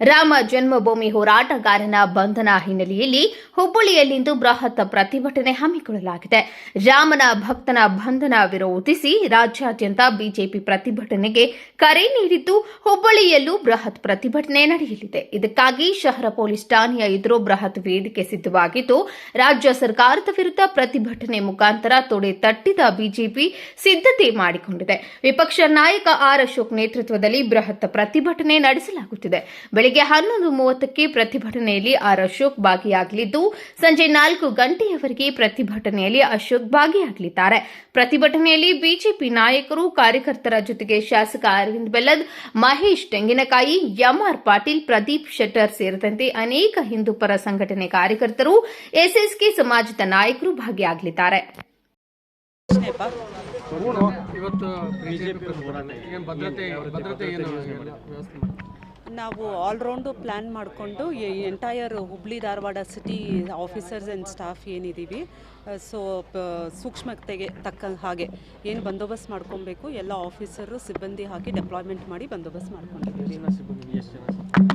ರಾಮ ಜನ್ಮಭೂಮಿ ಹೋರಾಟಗಾರನ ಬಂಧನ ಹಿನ್ನೆಲೆಯಲ್ಲಿ ಹುಬ್ಬಳ್ಳಿಯಲ್ಲಿಂದು ಬೃಹತ್ ಪ್ರತಿಭಟನೆ ಹಮ್ಮಿಕೊಳ್ಳಲಾಗಿದೆ. ರಾಮನ ಭಕ್ತನ ಬಂಧನ ವಿರೋಧಿಸಿ ರಾಜ್ಯಾದ್ಯಂತ ಬಿಜೆಪಿ ಪ್ರತಿಭಟನೆಗೆ ಕರೆ ನೀಡಿದ್ದು ಹುಬ್ಬಳ್ಳಿಯಲ್ಲೂ ಬೃಹತ್ ಪ್ರತಿಭಟನೆ ನಡೆಯಲಿದೆ. ಇದಕ್ಕಾಗಿ ಶಹರ ಪೊಲೀಸ್ ಠಾಣೆಯ ಎದುರು ಬೃಹತ್ ವೇದಿಕೆ ಸಿದ್ಧವಾಗಿದ್ದು, ರಾಜ್ಯ ಸರ್ಕಾರದ ವಿರುದ್ಧ ಪ್ರತಿಭಟನೆ ಮುಖಾಂತರ ತೊಡೆ ತಟ್ಟಿದ ಬಿಜೆಪಿ ಸಿದ್ಧತೆ ಮಾಡಿಕೊಂಡಿದೆ. ವಿಪಕ್ಷ ನಾಯಕ ಆರ್ ಅಶೋಕ್ ನೇತೃತ್ವದಲ್ಲಿ ಬೃಹತ್ ಪ್ರತಿಭಟನೆ ನಡೆಸಲಾಗುತ್ತಿದೆ. ಬೆಳಗ್ಗೆ ಹನ್ನೊಂದು ಮೂವತ್ತಕ್ಕೆ ಪ್ರತಿಭಟನೆಯಲ್ಲಿ ಆರ್ ಅಶೋಕ್ ಭಾಗಿಯಾಗಲಿದ್ದು, ಸಂಜೆ ನಾಲ್ಕು ಗಂಟೆಯವರೆಗೆ ಪ್ರತಿಭಟನೆಯಲ್ಲಿ ಅಶೋಕ್ ಭಾಗಿಯಾಗಲಿದ್ದಾರೆ. ಪ್ರತಿಭಟನೆಯಲ್ಲಿ ಬಿಜೆಪಿ ನಾಯಕರು, ಕಾರ್ಯಕರ್ತರ ಜೊತೆಗೆ ಶಾಸಕ ಅರವಿಂದ್ ಬೆಲ್ಲದ್, ಮಹೇಶ್ ತೆಂಗಿನಕಾಯಿ, ಎಂಆರ್ ಪಾಟೀಲ್, ಪ್ರದೀಪ್ ಶೆಟ್ಟರ್ ಸೇರಿದಂತೆ ಅನೇಕ ಹಿಂದೂ ಪರ ಸಂಘಟನೆ ಕಾರ್ಯಕರ್ತರು, ಎಸ್ಎಸ್ಕೆ ಸಮಾಜದ ನಾಯಕರು ಭಾಗಿಯಾಗಲಿದ್ದಾರೆ. ಇವತ್ತು ಬಿಜೆಪಿ ಭದ್ರತೆ ಭದ್ರತೆ ಏನು ವ್ಯವಸ್ಥೆ ಮಾಡಿ ನಾವು ಆಲ್ರೌಂಡು ಪ್ಲ್ಯಾನ್ ಮಾಡಿಕೊಂಡು entire Hubli Dharwad city officers and staff ಏನಿದ್ದೀವಿ so ಸೂಕ್ಷ್ಮತೆಗೆ ತಕ್ಕ ಹಾಗೆ ಏನು ಬಂದೋಬಸ್ತ್ ಮಾಡ್ಕೊಬೇಕು ಎಲ್ಲ ಆಫೀಸರು ಸಿಬ್ಬಂದಿ ಹಾಕಿ ಡೆಪ್ಲಾಯ್ಮೆಂಟ್ ಮಾಡಿ ಬಂದೋಬಸ್ತ್ ಮಾಡ್ಕೊಂಡಿದ್ದೀವಿ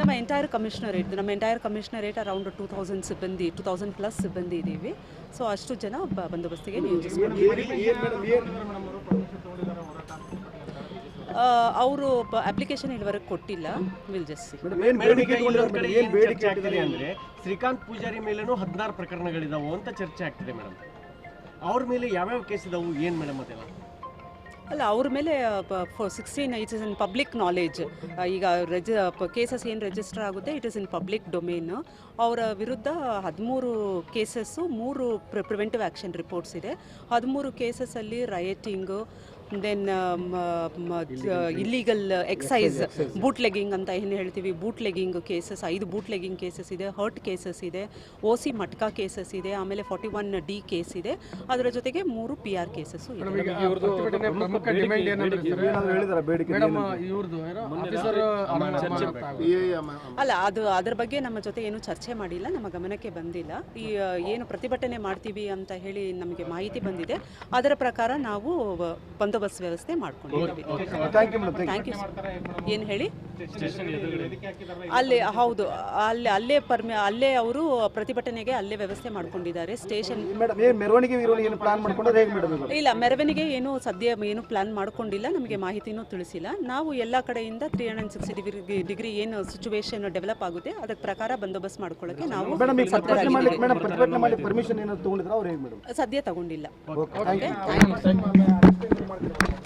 ನಮ್ಮ ಎಂಟೈರ್ ಕಮಿಷನರೇಟ್ ನಮ್ಮ entire commissionerate around two thousand ಸಿಬ್ಬಂದಿ ಟೂ ತೌಸಂಡ್ ಪ್ಲಸ್ ಸಿಬ್ಬಂದಿ ಇದ್ದೀವಿ ಸೊ ಅಷ್ಟು ಜನ ಬಂದೋಬಸ್ತಿಗೆ ನಿಯೋಜಿಸ್ಕೊಂಡಿದ್ದೀವಿ ಅವರು ಅಪ್ಲಿಕೇಶನ್ ಇಲ್ಲಿವರೆಗೆ ಕೊಟ್ಟಿಲ್ಲ ವಿಲ್ ಜಸ್ಟ್ ಅಂದ್ರೆ ಶ್ರೀಕಾಂತ್ ಪೂಜಾರಿ ಮೇಲೇನೂ ಹದಿನಾರು ಪ್ರಕರಣಗಳಿದಾವು ಅಂತ ಚರ್ಚೆ ಆಗ್ತಿದೆ ಮೇಡಮ್. ಅವ್ರ ಮೇಲೆ ಯಾವ್ಯಾವ ಕೇಸ್ ಇದಾವು? ಏನ್ ಮೇಡಮ್ ಅದೆಲ್ಲ? ಅಲ್ಲ ಅವ್ರ ಮೇಲೆ sixteen it is in public knowledge ಈಗ ರೆಜಿ ಕೇಸಸ್ ಏನು ರಿಜಿಸ್ಟರ್ ಆಗುತ್ತೆ it is in public domain ಅವರ ವಿರುದ್ಧ ಹದಿಮೂರು ಕೇಸಸ್ಸು ಮೂರು ಪ್ರಿವೆಂಟಿವ್ ಆ್ಯಕ್ಷನ್ ರಿಪೋರ್ಟ್ಸ್ ಇದೆ. ಹದಿಮೂರು ಕೇಸಸ್ಸಲ್ಲಿ rioting then illegal excise bootlegging ಅಂತ ಏನು ಹೇಳ್ತೀವಿ? ಬೂಟ್ ಲೆಗಿಂಗ್ ಕೇಸಸ್ ಐದು ಬೂಟ್ ಲೆಗಿಂಗ್ ಕೇಸಸ್ ಇದೆ ಹರ್ಟ್ ಕೇಸಸ್ ಇದೆ ಓ ಸಿ ಮಟ್ಕಾ ಕೇಸಸ್ ಇದೆ ಆಮೇಲೆ ಫಾರ್ಟಿ ಒನ್ ಡಿ ಕೇಸ್ ಇದೆ. ಅದರ ಜೊತೆಗೆ ಮೂರು ಪಿ ಆರ್ ಕೇಸಸ್ ಅಲ್ಲ ಅದು ಅದ್ರ ಬಗ್ಗೆ ನಮ್ಮ ಜೊತೆ ಏನು ಚರ್ಚೆ ಮಾಡಿಲ್ಲ ನಮ್ಮ ಗಮನಕ್ಕೆ ಬಂದಿಲ್ಲ. ಈ ಏನು ಪ್ರತಿಭಟನೆ ಮಾಡ್ತೀವಿ ಅಂತ ಹೇಳಿ ನಮಗೆ ಮಾಹಿತಿ ಬಂದಿದೆ. ಅದರ ಪ್ರಕಾರ ನಾವು ವ- ಬಂದೋಬಸ್ತ್ ವ್ಯವಸ್ಥೆ ಮಾಡ್ಕೊಂಡಿದ್ದೀವಿ. ಥ್ಯಾಂಕ್ ಯು ಏನು ಹೇಳಿ? ಅಲ್ಲಿ ಹೌದು. ಅಲ್ಲಿ ಅಲ್ಲೇ ಪರ್ಮಿ ಅಲ್ಲೇ ಅವರು ಪ್ರತಿಭಟನೆಗೆ ಅಲ್ಲೇ ವ್ಯವಸ್ಥೆ ಮಾಡ್ಕೊಂಡಿದ್ದಾರೆ. ಸ್ಟೇಷನ್ ಇಲ್ಲ ಮೆರವಣಿಗೆ ಏನು ಸದ್ಯ ಏನು ಪ್ಲಾನ್ ಮಾಡ್ಕೊಂಡಿಲ್ಲ. ನಮಗೆ ಮಾಹಿತಿನೂ ತಿಳಿಸಿಲ್ಲ. ನಾವು ಎಲ್ಲ ಕಡೆಯಿಂದ three hundred sixty degree degree ಏನು ಸಿಚುವೇಶನ್ ಡೆವಲಪ್ ಆಗುತ್ತೆ ಅದಕ್ಕೆ ಪ್ರಕಾರ ಬಂದೋಬಸ್ತ್ ಮಾಡ್ಕೊಳ್ಳೋಕೆ ನಾವು ಮೇಡಮ್ ಪ್ರತಿಭಟನೆ ಮಾಡ್ಲಿಕ್ಕೆ ಸಜ್ಜಾಗಿದ್ದೀವಿ. ಪ್ರತಿಭಟನೆ ಮಾಡ್ಲಿಕ್ಕೆ ಪರ್ಮಿಷನ್ ಏನಾದ್ರು ತೊಗೊಂಡಿದ್ರೆ ಅವ್ರು ಹೇಗೆ ಮೇಡಮ್ ಸದ್ಯ ತಗೊಂಡಿಲ್ಲ. Thank you.